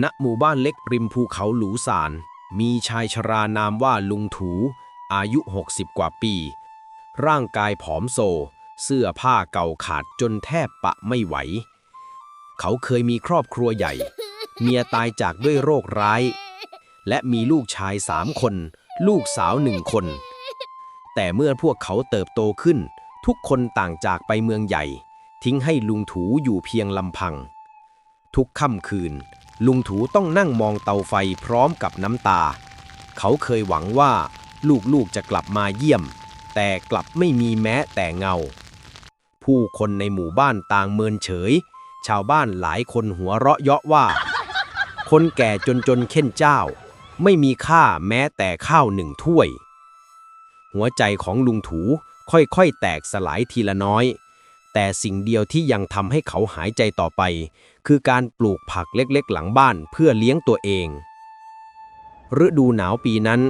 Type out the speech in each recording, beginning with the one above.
ณหมู่บ้านเล็กริมภูเขาหลูซาน มีชายชรานามว่าลุงถู อายุ 60 กว่าปี ร่างกายผอมโซ เสื้อผ้าเก่าขาดจนแทบปะไม่ไหว เขาเคยมีครอบครัวใหญ่ เมียตายจากด้วยโรคร้าย และมีลูกชายสามคน ลูกสาวหนึ่งคน แต่เมื่อพวกเขาเติบโตขึ้น ทุกคนต่างจากไปเมืองใหญ่ ทิ้งให้ลุงถูอยู่เพียงลำพัง ทุกค่ำคืน ลุงถูต้องนั่งมองเตาไฟพร้อมกับน้ำตา เขาเคยหวังว่าลูกๆจะกลับมาเยี่ยม แต่กลับไม่มีแม้แต่เงา ผู้คนในหมู่บ้านต่างเมินเฉย ชาวบ้านหลายคนหัวเราะเยาะว่า คนแก่จนจนเข่นเจ้า ไม่มีค่าแม้แต่ข้าวหนึ่งถ้วย หัวใจของลุงถูค่อยๆแตกสลายทีละน้อย แต่สิ่งเดียวที่ยังทำให้เขาหายใจต่อไป คือการปลูกผักเล็กๆ หลังบ้านเพื่อเลี้ยงตัวเอง ฤดูหนาวปีนั้น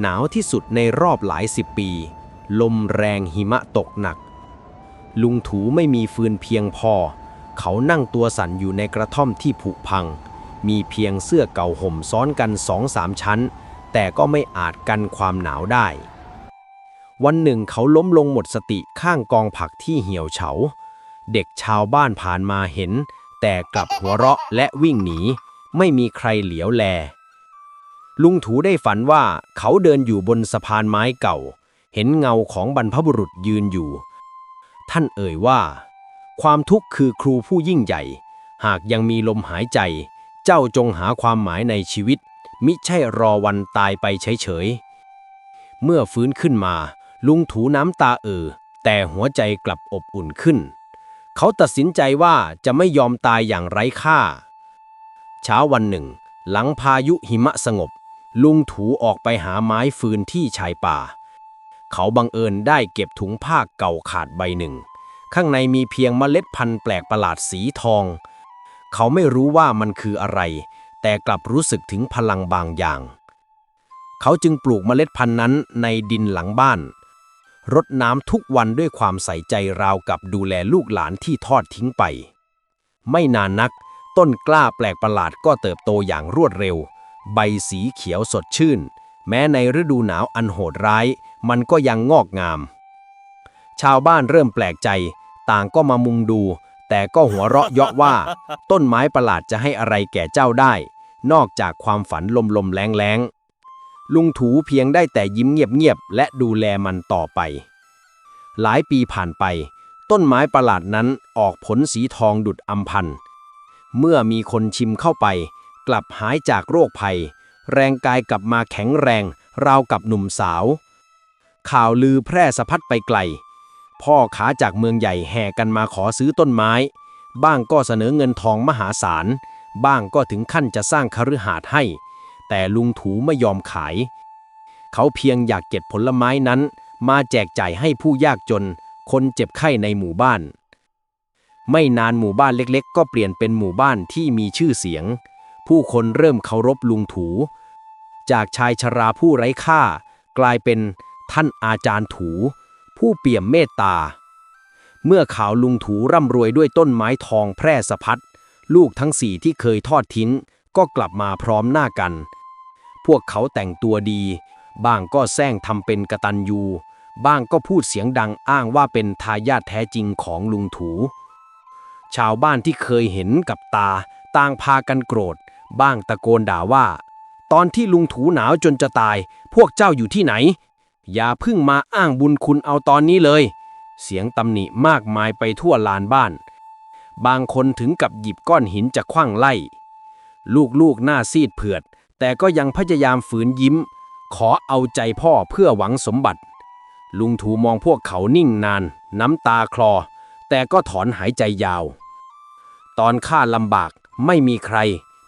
หนาวที่สุดในรอบหลายสิบปี ลมแรงหิมะตกหนัก ลุงถูไม่มีฟืนเพียงพอ เขานั่งตัวสั่นอยู่ในกระท่อมที่ผุพัง มีเพียงเสื้อเก่าห่มซ้อนกันสองสามชั้น แต่ก็ไม่อาจกันความหนาวได้ วันหนึ่งเขาล้มลงหมดสติข้างกองผักที่เหี่ยวเฉา เด็กชาวบ้านผ่านมาเห็น แต่กลับหัวเราะและวิ่งหนี ไม่มีใครเหลียวแล ลุงถูได้ฝันว่าเขาเดินอยู่บนสะพานไม้เก่า เห็นเงาของบรรพบุรุษยืนอยู่ ท่านเอ่ยว่า ความทุกข์คือครูผู้ยิ่งใหญ่ หากยังมีลมหายใจ เจ้าจงหาความหมายในชีวิต มิใช่รอวันตายไปเฉยๆเมื่อฟื้นขึ้นมา ลุงถูน้ำตาเอ่อแต่หัวใจกลับอบอุ่นขึ้น เขาตัดสินใจว่าจะไม่ยอมตายอย่างไร้ค่า เช้าวันหนึ่ง หลังพายุหิมะสงบ ลุงถูออกไปหาไม้ฟืนที่ชายป่า เขาบังเอิญได้เก็บถุงผ้าเก่าขาดใบหนึ่ง ข้างในมีเพียงเมล็ดพันธุ์แปลกประหลาดสีทอง เขาไม่รู้ว่ามันคืออะไร แต่กลับรู้สึกถึงพลังบางอย่าง เขาจึงปลูกเมล็ดพันธุ์นั้นในดินหลังบ้าน รดน้ำทุกวันด้วยความใส่ใจราวกับดูแลลูกหลานที่ทอดทิ้งไป ไม่นานนัก ต้นกล้าแปลกประหลาดก็เติบโตอย่างรวดเร็ว ใบสีเขียวสดชื่น แม้ในฤดูหนาวอันโหดร้าย มันก็ยังงอกงาม ชาวบ้านเริ่มแปลกใจ ต่างก็มามุงดู แต่ก็หัวเราะเยาะว่า ต้นไม้ประหลาดจะให้อะไรแก่เจ้าได้ นอกจากความฝันลมๆแรงๆ ลุงถูเพียงได้แต่ยิ้มเงียบๆและดูแลมันต่อไป หลายปีผ่านไป ต้นไม้ประหลาดนั้นออกผลสีทองดุดอัมพันเมื่อมีคนชิมเข้าไป กลับหายจากโรคภัย แรงกายกลับมาแข็งแรง ราวกับหนุ่มสาว ข่าวลือแพร่สะพัดไปไกล พ่อขาจากเมืองใหญ่แห่กันมาขอซื้อต้นไม้ บ้างก็เสนอเงินทองมหาศาล บ้างก็ถึงขั้นจะสร้างคฤหาสน์ให้ แต่ลุงถูไม่ยอมขาย เขาเพียงอยากเก็บผลไม้นั้น มาแจกจ่ายให้ผู้ยากจน คนเจ็บไข้ในหมู่บ้าน ไม่นานหมู่บ้านเล็กๆ ก็เปลี่ยนเป็นหมู่บ้านที่มีชื่อเสียง ผู้คนเริ่มเคารพลุงถู จากชายชราผู้ไร้ค่า กลายเป็นท่านอาจารย์ถู ผู้เปี่ยมเมตตา เมื่อข่าวลุงถูร่ำรวยด้วยต้นไม้ทองแพร่สะพัดลูกทั้งสี่ที่เคยทอดทิ้งก็กลับมาพร้อมหน้ากัน พวกเขาแต่งตัวดี บ้างก็แซงทำเป็นกระตันยู บ้างก็พูดเสียงดังอ้างว่าเป็นทายาทแท้จริงของลุงถู ชาวบ้านที่เคยเห็นกับตา ต่างพากันโกรธ บ้างตะโกนด่าว่า ตอนที่ลุงถูหนาวจนจะตาย พวกเจ้าอยู่ที่ไหน อย่าเพึ่งมาอ้างบุญคุณเอาตอนนี้เลย เสียงตำหนิมากมายไปทั่วลานบ้าน บางคนถึงกับหยิบก้อนหินจะคว้างไล่ลูกๆหน้าซีดเผือด แต่ก็ยังพยายามฝืนยิ้ม ขอเอาใจพ่อเพื่อหวังสมบัติ ลุงถูมองพวกเขานิ่งนาน น้ำตาคลอ แต่ก็ถอนหายใจยาว ตอนข้าลำบากไม่มีใคร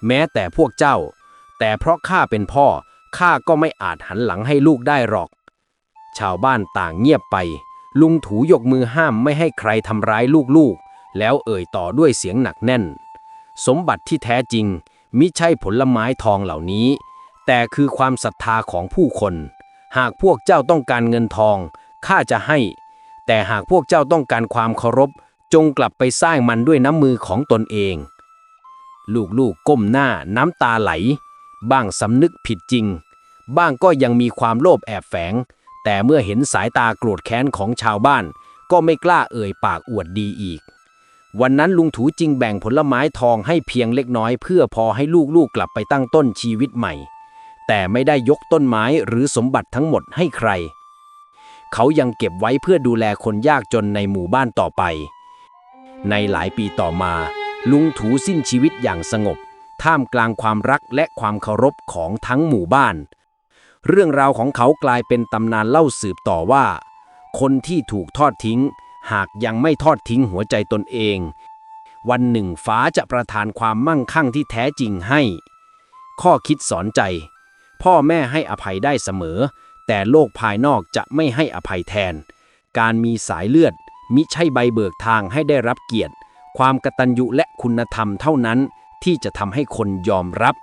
แม้แต่พวกเจ้า แต่เพราะข้าเป็นพ่อข้าก็ไม่อาจหันหลังให้ลูกได้หรอก ชาวบ้านต่างเงียบไป ลุงถูยกมือห้ามไม่ให้ใครทำร้ายลูกๆ แล้วเอ่ยต่อด้วยเสียงหนักแน่น สมบัติที่แท้จริง มิใช่ผลไม้ทองเหล่านี้ แต่คือความศรัทธาของผู้คน หากพวกเจ้าต้องการเงินทอง ข้าจะให้ แต่หากพวกเจ้าต้องการความเคารพ จงกลับไปสร้างมันด้วยน้ำมือของตนเอง ลูกๆก้มหน้าน้ำตาไหล บ้างสำนึกผิดจริง บ้างก็ยังมีความโลภแอบแฝง แต่เมื่อเห็นสายตาโกรธแค้นของชาวบ้าน ก็ไม่กล้าเอ่ยปากอวดดีอีก วันนั้นลุงถูจึงแบ่งผลไม้ทองให้เพียงเล็กน้อยเพื่อพอให้ลูกๆกลับไปตั้งต้นชีวิตใหม่ แต่ไม่ได้ยกต้นไม้หรือสมบัติทั้งหมดให้ใคร เขายังเก็บไว้เพื่อดูแลคนยากจนในหมู่บ้านต่อไป ในหลายปีต่อมา ลุงถูสิ้นชีวิตอย่างสงบ ท่ามกลางความรักและความเคารพของทั้งหมู่บ้าน เรื่องราวของเขากลายเป็นตำนานเล่าสืบต่อว่า คนที่ถูกทอดทิ้ง หากยังไม่ทอดทิ้งหัวใจตนเอง วันหนึ่งฟ้าจะประทานความมั่งคั่งที่แท้จริงให้ ข้อคิดสอนใจ พ่อแม่ให้อภัยได้เสมอ แต่โลกภายนอกจะไม่ให้อภัยแทน การมีสายเลือด มิใช่ใบเบิกทางให้ได้รับเกียรติ ความกตัญญูและคุณธรรมเท่านั้นที่จะทำให้คนยอมรับ